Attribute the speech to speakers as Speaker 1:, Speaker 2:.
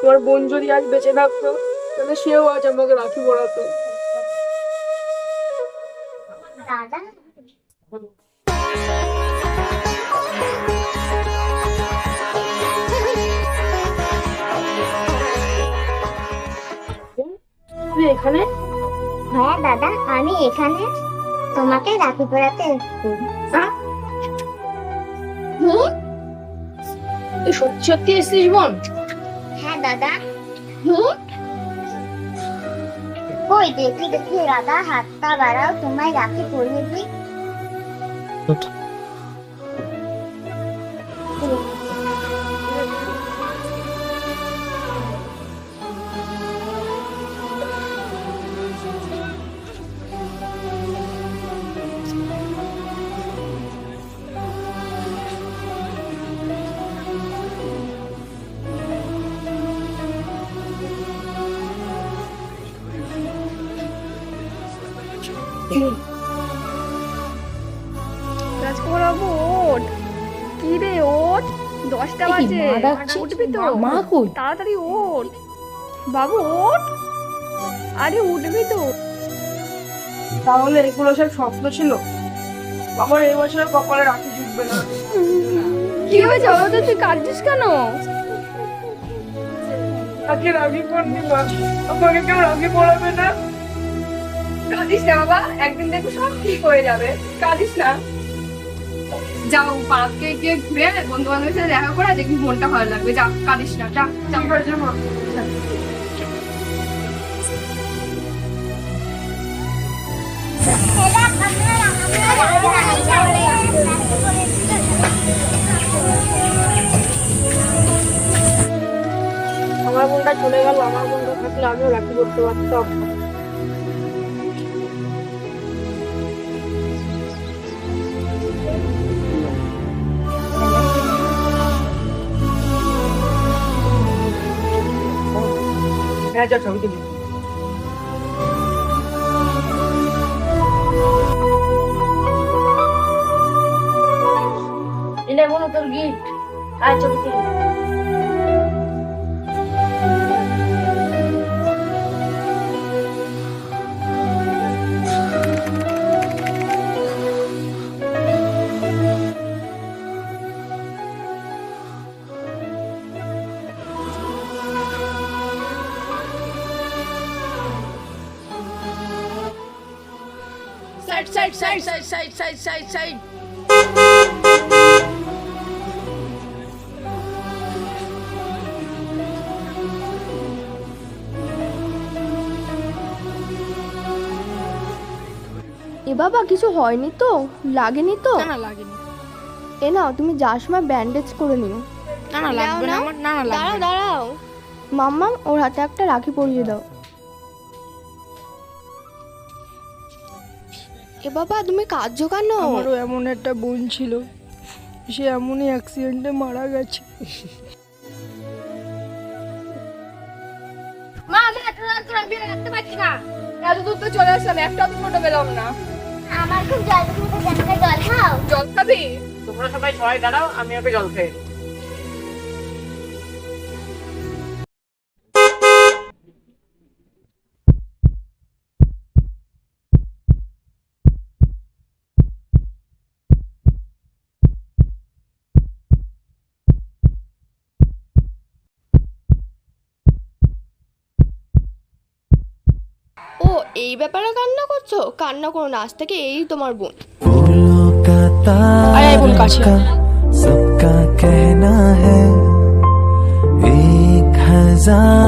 Speaker 1: তোমার বোন যদি আজ বেঁচে থাকতো তাহলে সেও আজ আমাকে রাখি পড়াতো।
Speaker 2: দাদা?
Speaker 1: তুই এখানে?
Speaker 2: হ্যাঁ দাদা আমি এখানে। তোমাকে রাখি পড়াতে এসেছি?
Speaker 1: তুই সত্যি সত্যি এসেছিস বোন?
Speaker 2: দাদা? কই দেখি দেখি দাদা হাতটা বাড়াও তোমায় রাখি পরিয়ে দিই।
Speaker 3: রাজকুমার বাবু ওঠ। কি রে ওঠ। দশটা বাজে। উঠবি তো।
Speaker 4: মা কই?
Speaker 3: তাড়াতাড়ি ওঠ। বাবু ওঠ। আরে উঠবি তো।
Speaker 1: তাহলে এগুলো সব স্বপ্ন ছিল। আমার এই বছর কপালে রাখি জুটবে না।
Speaker 3: কি হয়েছে? বাবা তুই কাঁদছিস কেন?
Speaker 1: তাকে রাখি পূর্ণিমা আমাকে কেউ রাখি পড়াবে না?
Speaker 3: কাঁদিস না বাবা। একদিন দেখবি সব ঠিক হয়ে যাবে। কাঁদিস না। যাও পার্কে গিয়ে ঘুরে বন্ধু বান্ধবের সাথে দেখা করে দেখবি মনটা ভালো লাগবে। যা কাঁদিস না। যা যা।
Speaker 1: ঠিক আছে মা। আমার বোনটা চলে গেল আমার বোনটা থাকলে আমিও রাখি করতে পারতাম। হ্যাঁ যা ছবি তুলি। এনে বলো তোর গিফট আর ছবি তুলি
Speaker 4: side side side side side side side side
Speaker 5: এ বাবা কিছু হয়নি তো? লাগেনি তো?
Speaker 4: না না লাগেনি।
Speaker 5: এ নাও তুমি যার সময় ব্যান্ডেজ করে নিও।
Speaker 4: না না লাগবে না আমার না না লাগবে
Speaker 5: দাঁড়াও দাঁড়াও। মাম্মা ওর হাতে একটা রাখি পরিয়ে দাও। এ বাবা তুমি কাঁদছো কেন?
Speaker 1: আমারও এমন একটা বোন ছিল। সে এমনই অ্যাক্সিডেন্টে মারা গেছে।
Speaker 3: মা আমি এত রাত করে বিয়ে রাখতে পারছি না। এত দূর তো চলে আসলাম একটা তো ছোট পেলাম না।
Speaker 2: আমার খুব জল খেতে জল খাও?
Speaker 3: জল খাবি?
Speaker 1: তোমরা সবাই সবাই দাঁড়াও আমি ওকে জল খাই
Speaker 5: এই ব্যাপারে কান্না করছো কান্না করো না আজ থেকে এই তোমার বোন
Speaker 6: फूलों का
Speaker 1: আয় আয় বোন কাছে
Speaker 6: तार सबका कहना है एक हजार में मेरी बहन